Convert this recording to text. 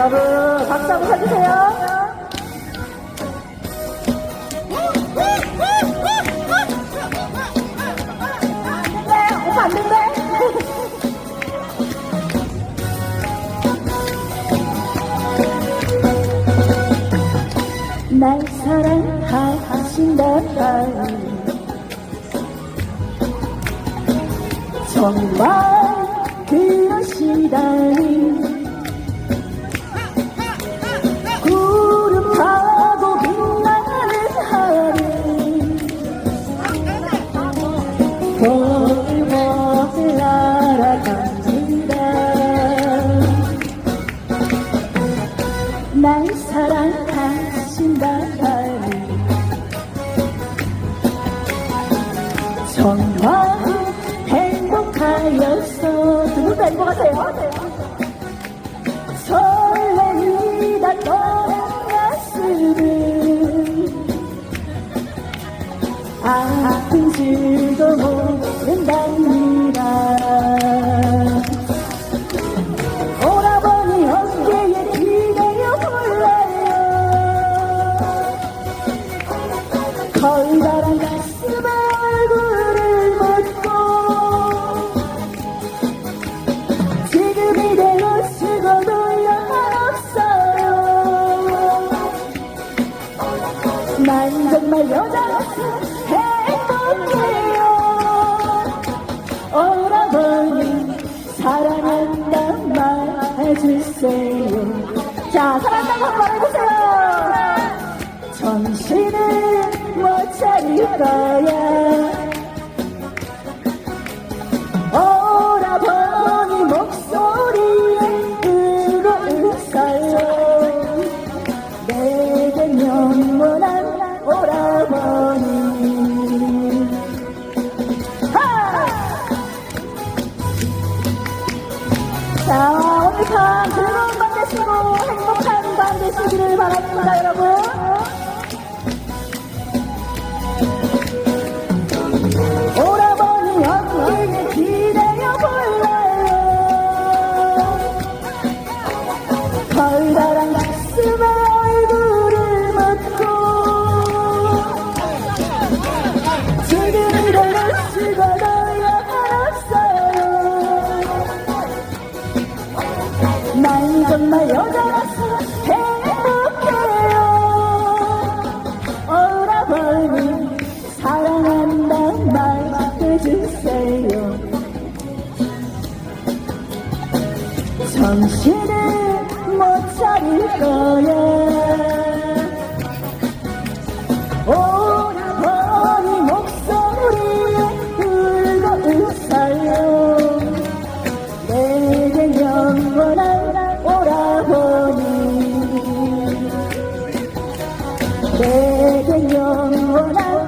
여러분, 박수 한번 쳐주세요. 날 사랑하신다니 정말 그러시다니 날 사랑하신다니 정말 행복하였어 누구도 행복하세요? 설레이다 가슴은 아픈 줄도 모른답니다 가슴에 얼굴을 묻고 지금 이대로 쓰고도 영없어요. 난 정말 여자로서 행복해요. 오라버니 사랑한다 말해주세요. 자 사랑한다고 한번 말해보세요 거야 오라버니 목소리에 그거 웃어요 내게 영원한 오라버니. 하! 자 오늘 참 즐거운 밤 되시고 행복한 밤 되시기를 바랍니다 여러분 난 정말 여자라서 행복해요. 오라버니 사랑한다 말해주세요. 정신을 못 차릴 거야 Take a young one